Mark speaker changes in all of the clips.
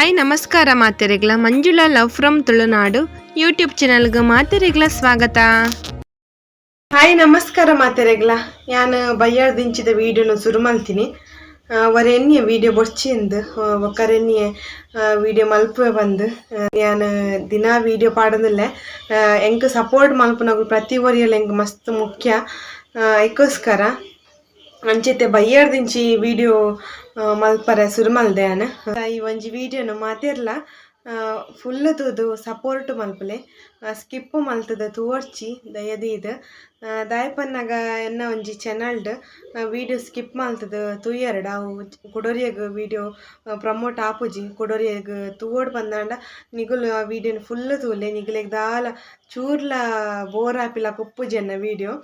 Speaker 1: Hi ನಮಸ್ಕಾರ ಮಾತೆರೆಗ್ಲ. Manjula love from Tulunadu. YouTube ಚಾನಲ್ಗೆ ಮಾತೆರೆಗ್ಲ ಸ್ವಾಗತ. ಹಾಯ್ ನಮಸ್ಕಾರ ಮಾತೆರೆಗ್ಲ. ಯಾನ್ ಬಯ್ಯಾಳ್ ದಿಂಚಿದ ವೀಡಿಯೋನ ಶುರು ಮಲ್ತೀನಿ ವರೆನ್ಯ ವೀಡಿಯೋ ವಿಡಿಯೋ ಒಕ್ಕರೆನ್ಯ ವೀಡಿಯೋ ಮಲ್ಪುವೆ ಬಂದು. ನಾನು ದಿನ ವೀಡಿಯೋ ಪಾಡೋದಿಲ್ಲ. ಎಂಕ್ ಸಪೋರ್ಟ್ ಮಲ್ಪನಾಗ ಪ್ರತಿ ಒರಿಯಲ್ಲಿ ಹೆಂಗೆ ಮಸ್ತ್ ಮುಖ್ಯ. ಐಕೋಸ್ಕರ ಅಂಚೆತೆ ಬಯ್ಯಾಡ್ದಿಂಚಿ ವಿಡಿಯೋ ಮಲ್ಪರೆ ಸುರು ಆನ ಈ ಒಂಜಿ ವಿಡಿಯೋನು ಮಾತಿರ್ಲ ಫುಲ್ ತೂದು ಸಪೋರ್ಟ್ ಮಲ್ಪಲೆ. ಸ್ಕಿಪ್ ಮಲ್ತದ ತೋರ್ಚಿ ದಯದೀದ್. ದಾಯಪನ್ನಾಗ ಎನ್ನ ಒಂಜಿ ಚಾನಲ್ಡ್ ವಿಡಿಯೋ ಸ್ಕಿಪ್ ಮಲ್ತದ ತೂಯರ್ಡ. ಅವು ಕುಡೋರಿಯಗ್ ವಿಡಿಯೋ ಪ್ರಮೋಟ್ ಆಪುಜಿ. ಕುಡೋರಿಯಗ್ ತೂವೋಡ್ ಬಂದಾಂಡ, ನಿಗುಲು ಆ ವಿಡಿಯೋನ ಫುಲ್ ತೂಲೆ. ನಿಗುಲೆಗ್ ದಾಲ ಚೂರ್ಲ ಬೋರ್ ಆಪಿಲ್ಲ ಕುಪ್ಪುಜಿ ಅನ್ನ ವಿಡಿಯೋ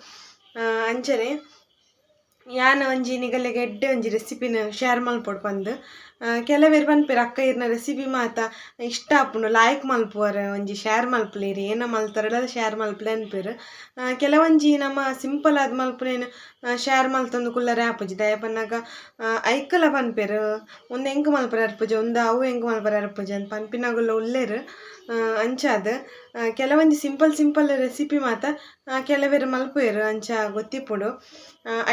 Speaker 1: ಅಂಚನೆ ಯಾನ್ ಒಂಜಿ ನಿಗಲೆಗ್ ಎಡ್ಡೆ ಒಂಜಿ ರೆಸಿಪಿನ ಶೇರ್ ಮಲ್ಪೊಡು ಪಂದ್. ಕೆಲವೆರ್ ಪನ್ಪೆರ್ ಅಕ್ಕ ಇರ್ನ ರೆಸಿಪಿ ಮಾತ ಇಷ್ಟ ಆಪುಂಡು. ಲಾಯ್ಕ್ ಮಲ್ಪುವರ, ಒಂಜಿ ಶೇರ್ ಮಲ್ಪುಲೆರ್, ಏನ ಮಲ್ತರಡ ಶೇರ್ ಮಲ್ಪಲೆ ಅನ್ಪೇರು ಕೆಲವೊಂಜಿ ನಮ್ಮ ಸಿಂಪಲ್ ಆದ ಮಲ್ಪುನೇನು ಶೇರ್ ಮಲ್ತೊಂದು ಕುಲ್ಲರೆ ಆಪುಜಿ. ದಯ ಪನ್ನಾಗ ಐಕಲ ಪನ್ಪೆರ್ ಒಂದು ಎಂಕ್ ಮಲ್ಪರೆ ಅರ್ಪುಜ, ಒಂದು ಅವು ಎಂಕ್ ಮಲ್ಪರ ಅರ್ಪುಜ ಅಂತ ಪನ್ಪಿನಾಗುಲ್ಲ ಉಲ್ಲೆರ್ ಅಂಚಾದ್. ಕೆಲವೊಂದು ಸಿಂಪಲ್ ಸಿಂಪಲ್ ರೆಸಿಪಿ ಮಾತ ಕೆಲವೇರು ಮಲ್ಪುವೆರ್ ಅಂಚ ಗೊತ್ತಿಪ್ಪುಡು.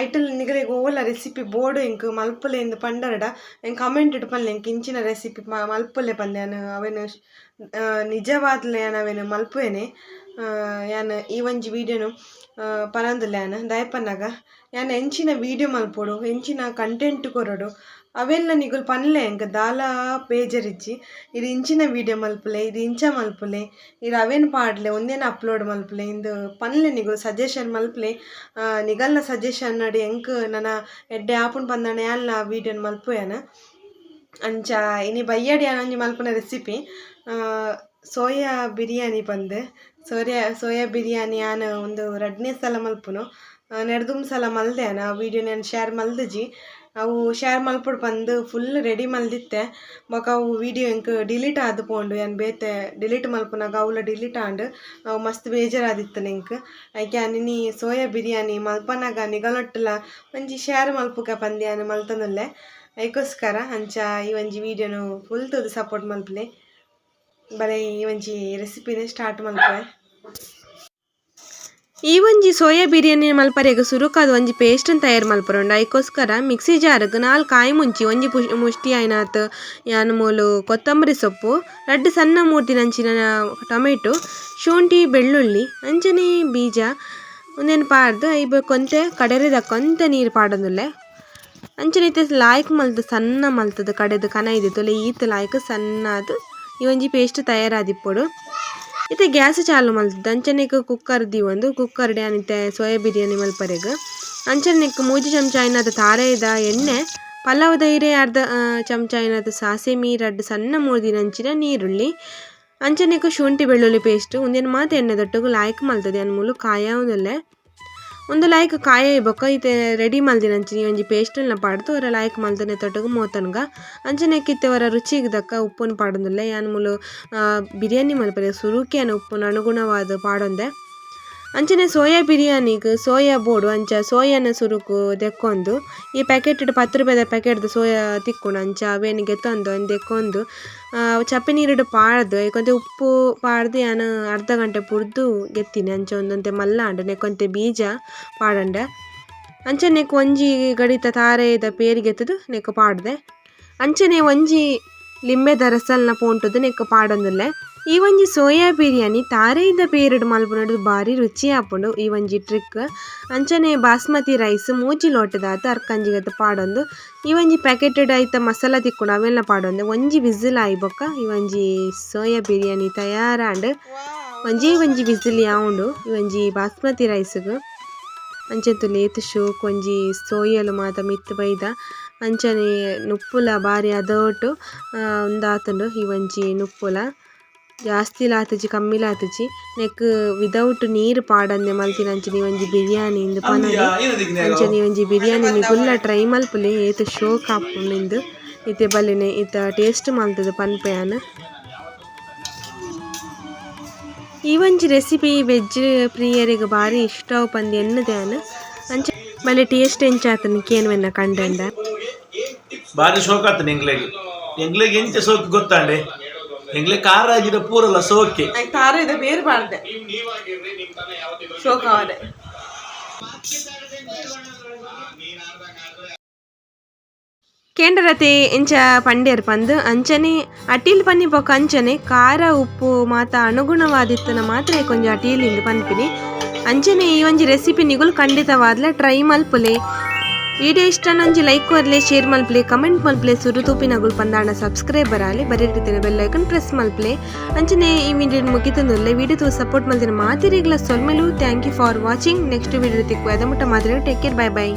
Speaker 1: ಐಟಲ್ ನಿಗಲೆಗ್ ಓಲ ರೆಸಿಪಿ ಬೋರ್ಡು ಎಂಕ್ ಮಲ್ಪಲೆ ಎಂದು ಪಂಡರಡ ಎಂಕ್ ಕಮೆಂಟ್ ಇಟ್ಟು ಪಲ್ಯ ಎಂಕ್ ಇಂಚಿನ ರೆಸಿಪಿ ಮಲ್ಪುಲೆ ಪಲ್ಯ ಅವೇನು ನಿಜವಾದ್ಲೆ ಅವೆನ್ ಮಲ್ಪುವೆನೆ. ಯಾನ್ ಈ ಒಂಜಿ ವಿಡಿಯೋನು ಪನೊಂದುಲ್ಲೆ ಯಾನ್ ಯಾನ ಯಾನ್ ಎಂಚಿನ ವಿಡಿಯೋ ಮಲ್ಪೊಡು ಎಂಚಿನ ಕಂಟೆಂಟ್ ಕೊರೊಡು. ಅವೆಲ್ಲ ನಿಗುಲು ಪನ್ಲೆ ಎಂಕ್ ದಾಲ ಬೇಜರಿಜ್ಜಿ ಇದು ಇಂಚಿನ ವಿಡಿಯೋ ಮಲ್ಪುಲೆ, ಇದು ಇಂಚ ಮಲ್ಪುಲೆ, ಇದು ಅವೇನು ಪಾಡ್ಲೆ, ಒಂದೇನ ಅಪ್ಲೋಡ್ ಮಲ್ಪುಲೆ, ಇಂದು ಪನ್ಲೆ ನಿಗುಲು ಸಜೆಷನ್ ಮಲ್ಪುಲೆ. ನಿಗಲ್ನ ಸಜೆಷನ್ ನಡಿ ಎಂಕ್ ನನ ಎಡ್ಡೆ ಆಪುಂಡು ಪಂದಾಂಡ ಯಾನ್ಲ ವೀಡಿಯೋನ ಮಲ್ಪುವೆನ ಅಂಚ, ಇನಿ ಬಯ್ಯಡಿ ಯಾನ್ ಒಂಜಿ ಮಲ್ಪುನ ರೆಸಿಪಿ ಸೋಯಾ ಬಿರಿಯಾನಿ ಪಂದ್ ಸೋರಿಯಾ, ಸೋಯಾ ಬಿರಿಯಾನಿ ಆನ ಒಂದು ರಡ್ನೆ ಸಲ ಮಲ್ಪುನು. ನೆಡ್ದುಮ್ ಸಲ ಮಲ್ದೆ ಆ ವಿಡಿಯೋ ನಾನು ಶೇರ್ ಮಲ್ದಜಿ. ಅವು ಶೇರ್ ಮಲ್ಪುಡು ಬಂದು ಫುಲ್ ರೆಡಿ ಮಲ್ದಿತ್ತೆ. ಬೊಕ ಅವು ವಿಡಿಯೋ ಎಂಕ್ ಡಿಲೀಟ್ ಆದ್ ಯಾನ್ ಬೇತೆ ಡಿಲೀಟ್ ಮಲ್ಪುನಾಗ ಅವುಲ ಡಿಲೀಟ್ ಆಂಡು ಅವು ಮಸ್ತ್ ಬೇಜಾರಾದಿತ್ತು ನಿಂಕ್. ಐಕೆ ಅನಿನಿ ಸೋಯಾ ಬಿರಿಯಾನಿ ಮಲ್ಪನಾಗ ನಿಗಲೊಟ್ಟಲ್ಲ ಮಂಜಿ ಶೇರ್ ಮಲ್ಪುಕ ಪಂದ್ ಯಾನ್ ಐಕೋಸ್ಕರ ಅಂಚ ಈ ಒಂಜಿ ವಿಡಿಯೋನು ಫುಲ್ ತೂದು ಸಪೋರ್ಟ್ ಮಲ್ಪುಲೆ. ಬಲೆ ಈ ಒಂಜಿ ರೆಸಿಪಿನೇ ಸ್ಟಾರ್ಟ್ ಮಲ್ಪೆ ಈ ಒಂಜಿ ಸೋಯಾ ಬಿರಿಯಾನಿ ಮಲ್ಪರೆಗ್ ಸುರುಕಾದ ಒಂಜಿ ಪೇಸ್ಟ್ ತಯಾರು ಮಲ್ಪರುಂಡು. ಐಕೋಸ್ಕರ ಮಿಕ್ಸಿ ಜಾರ್ಗ್ ನಾಲ್ ಕಾಯಿ ಮುಂಚಿ ಒಂಜಿ ಪುಷ್ ಮುಷ್ಟಿ ಆಯ್ನಾತ್ ಯಾನ್ ಮೂಲು ಕೊತ್ತಂಬರಿ ಸೊಪ್ಪು, ರಡ್ಡ್ ಸಣ್ಣ ಮೂರ್ತಿ ಮೂರ್ತಿನಂಚಿನ ಟೊಮೆಟೊ, ಶುಂಠಿ, ಬೆಳ್ಳುಳ್ಳಿ ಅಂಚನೆ ಬೀಜ, ಒಂದೇನು ಪಾಡ್ದು ಇಬ್ಬ ಕೊಂತೆ ಕಡೆರೆದ ಕೊಂತ ನೀರು ಪಾಡೊಂದುಲ್ಲೆ. ಅಂಚನೆ ಇತ್ತೆ ಲಾಯ್ಕ್ ಮಲ್ತ್ ಸಣ್ಣ ಮಲ್ತದ ಕಡೆದ ಕನ ಇದ್ದಿತ್ತುಲೆ ಈತ್ ಲಾಯ್ಕ್ ಸಣ್ಣದ. ಈ ಒಂಜಿ ಪೇಸ್ಟ್ ತಯಾರಾದಿಪ್ಪೊಡು ಇತ್ತೆ ಗ್ಯಾಸ್ ಚಾಲು ಮಲ್ತದ. ಅಂಚನೆಕ್ ಕುಕ್ಕರ್ ದಿ ಒಂದು. ಕುಕ್ಕರ್ ಡ್ಯಾನ್ ಇತ್ತೆ ಸೋಯಾ ಬಿರಿಯಾನಿ ಮಲ್ಪರೆಗ್ ಅಂಚನೆಕ್ ಮೂಜಿ ಚಮಚ ಐನದ ತಾರೆದ ಎಣ್ಣೆ, ಪಲಾವ್ ಇರೆ ಅರ್ಧ ಚಮಚ ಐನದ ಸಾಸಿಮಿ ರಡ್ಡ್ ಸಣ್ಣ ಮೂರ್ದಿನಂಚಿನ ನೀರುಳ್ಳಿ. ಅಂಚನೆಕ್ ಶುಂಠಿ ಬೆಳ್ಳುಳ್ಳಿ ಪೇಸ್ಟ್, ಉಂದೆನ್ ಮಾತ ಎಣ್ಣೆ ದೊಟ್ಟುಗು ಲಾಯ್ಕ್ ಮಲ್ತದೆ. ಅನ್ಮೂಲು ಮೂಲು ಕಾಯಾವುದುಲ್ಲೆ ಒಂದು ಲಾಯ್ಕ್ ಕಾಯ ಬೊಕ ಇತ್ತೆ ರೆಡಿ ಮಲ್ದಿನಂಚಿನ ಒಂಜಿ ಪೇಸ್ಟ್ನ ಪಾಡ್ದು, ಅವರ ಲಾಯ್ಕ್ ಮಲ್ದನೆ ತೊಟ್ಟುಗು ಮೋತನ್ಗ ಅಂಚನೆ ಕಿತ್ತೆ ಒರ ರುಚಿಗ್ ದಕ್ಕ ಉಪ್ಪುನ್ ಪಾಡೊಂದುಲ್ಲೆ. ಯಾನ್ ಮೂಲು ಬಿರಿಯಾನಿ ಮಲ್ಪರೆ, ಸುರುಕಿಯನ್ ಉಪ್ಪುನ ಅನುಗುಣವಾದ್ ಪಾಡೊಂದೆ. ಅಂಚನೆ ಸೋಯಾ ಬಿರಿಯಾನಿಗ್ ಸೋಯಾ ಬೋಡು ಅಂಚ ಸೋಯಾನ ಸುರುಕು ದೆಕ್ಕೊಂದು. ಈ ಪ್ಯಾಕೆಟ್ ಪತ್ತು ರೂಪಾಯಿದ ಪ್ಯಾಕೆಟ್ದು ಸೋಯಾ ತಿಕ್ಕುಂಡು ಅಂಚ ಅವೇನಿಗೆ ತಂದು ಅಂದ್ ದೆಕ್ಕೊಂದು. ಚಪ್ಪೆ ಪಾಡ್ದು ಐಕೊಂತೆ ಉಪ್ಪು ಪಾಡ್ದು ಯಾನ್ ಅರ್ಧ ಗಂಟೆ ಪುರ್ದು ಗೆತ್ತಿನಿ, ಅಂಚ ಒಂದೊಂತೆ ಮಲ್ಲಾಂಡ್, ನೆಕ್ಕೊಂತೆ ಬೀಜ ಪಾಡಂಡ. ಅಂಚನೆ ಒಂಜಿ ಗಡಿತ ಪೇರಿ ಗೆತ್ತದು, ನೆಕ್ ಪಾಡ್ದೆ. ಅಂಚನೆ ಒಂಜಿ ಲಿಂಬೆದ ರಸಲ್ನ ಪೋಂಟುದು, ನೆಕ್ ಪಾಡೊಂದುಲ್ಲೆ. ಈ ಒಂಜಿ ಸೋಯಾ ಬಿರಿಯಾನಿ ತಾರೆದ ಪೇರಿಡ್ ಮಲ್ಪುನಡು ಬಾರಿ ರುಚಿ ಆಪುಂಡು. ಈ ಒಂಜಿ ಟ್ರಿಕ್ ಅಂಚನೆ ಬಾಸ್ಮತಿ ರೈಸ್, ಮೂಜಿ ಲೋಟದಾತ ಅರ್ಕಂಜಿಗತ್ ಪಾಡೊಂದು. ಈ ಒಂಜಿ ಪ್ಯಾಕೆಟೆಡ್ ಐತ ಮಸಾಲ ತಿಕ್ಕುಂಡು, ಅವೆಲ್ಲ ಪಾಡೊಂದು. ಒಂಜಿ ವಿಸಿಲ್ ಆಯಿ ಬೊಕ್ಕ ಈ ಒಂಜಿ ಸೋಯಾ ಬಿರಿಯಾನಿ ತಯಾರಾಂಡ್. ಒಂಜಿ ಒಂಜಿ ವಿಸಿಲ್ ಯಾವುಂಡು, ಈ ಒಂಜಿ ಬಾಸ್ಮತಿ ರೈಸ್ಗ್. ಅಂಚಂತು ಲೇತ್ ಶೋಕ್, ಒಂಜಿ ಸೋಯಲು ಮಾತ ಮಿತ್ತ್ ಬೈದ. ಅಂಚನೆ ನುಪ್ಪುಲ ಬಾರಿ ಅದೋಟು ಉಂದಾತುಂಡು ಈ ಒಂಜಿ ನುಪ್ಪುಲ. ಜಾಸ್ತಿ ಲಾತಜಿ ಕಮ್ಮಿ ಲಾತಜಿ. ನೆಕ್ ವಿದೌಟ್ ನೀರ್ ಪಾಡಂದೆ ಮಲ್ತಿನಂಚಿನ ಒಂಜಿ ಬಿರಿಯಾನಿ ಇಂದ್ ಪನೊಲಿ ಅಂಚನೆ ಒಂಜಿ ಬಿರಿಯಾನಿ ನಿಗುಲ್ಲ ಟ್ರೈ ಮಲ್ಪುಲೆ ಏತ್ ಶೋಕ್ ಆಪುಂಡು ಇತ್ತೆ ಬಲ್ಲೆನೆ ಇತ್ತ ಟೇಸ್ಟ್ ಮಲ್ತದ ಪನ್ಪೆಯಾನ್ ಈ ಒಂಜಿ ರೆಸಿಪಿ ವೆಜ್ ಪ್ರಿಯರಿಗೆ ಬಾರಿ ಇಷ್ಟ ಪಂದ್ ಎನ್ನದಾನ್ ಅಂಚ ಬಲೆ ಟೇಸ್ಟ್ ಎಂಚಾತನ ಕೇನ್ವೆನ್ನ ಕಂಡಂಡ.
Speaker 2: ಭಾರಿ ಶೋಕ ಆತನ ನಿಂಗ್ಲೆಗ್ ಎಂಗ್ಲಿಗೆ ಎಂಚ ಶೋಕ್ ಗೊತ್ತಾಂಡೆ? ಎಂಗ್ಲೆ ಖಾರ ಆಗಿದೆ ಪೂರಲ್ಲ ಸೋಕೆ
Speaker 1: ಖಾರ ಇದೆ, ಬೇರೆ ಬಾರ್ದೆ ಶೋಕವಾದೆ ಕೇಂದ್ರತೆ ಇಂಚ ಪಂಡೇರ್ ಪಂದ್ ಅಂಚನೆ, ಅಟೀಲ್ ಪನ್ನಿ ಪೊಕ್ಕ ಅಂಚನೆ ಖಾರ ಉಪ್ಪು, ಮಾತ ಅನುಗುಣವಾದಿತ್ತನ ಮಾತ್ರ ಕೊಂಚ ಅಟೀಲಿಂದ ಪನ್ಪಿನಿ. ಅಂಚನೆ ಈ ಒಂಜಿ ರೆಸಿಪಿ ನಿಗುಲು ಖಂಡಿತವಾದ್ಲ ಟ್ರೈ ಮಲ್ಪುಲೆ ವಿಡಿಯೋ ಇಷ್ಟ ನಂಜಿ ಲೈಕ್ ಕೊರ್ಲೆ ಶೇರ್ ಮಲ್ಪ್ಲೆ ಕಮೆಂಟ್ ಮಲ್ಪ್ಲೆ ತೂಪಿನಗುಲು ಪಂದಾಣ ಸಬ್ಸ್ಕ್ರೈಬರ್ ಆಗಲಿ, ಬರೀ ಬೆಲ್ ಐಕನ್ ಪ್ರೆಸ್ ಮಲ್ಪ್ಲೆ ಅಂಚನೆ ಈ ವಿಡಿಯೋ ಮುಗಿತಂದುಲ್ಲೆ ವಿಡಿಯೋ ತೋ ಸಪೋರ್ಟ್ ಮಲ್ದಿನ ಮಾತಿರಿಗ್ಲ ಸೊಲ್ಮೆಲು thank you for watching next video ತಿಕ್ಕು ಅದ ಮುಟ್ಟ ಮಾತ್ರ ಟೇಕ್ ಕೇರ್ ಬೈ ಬೈ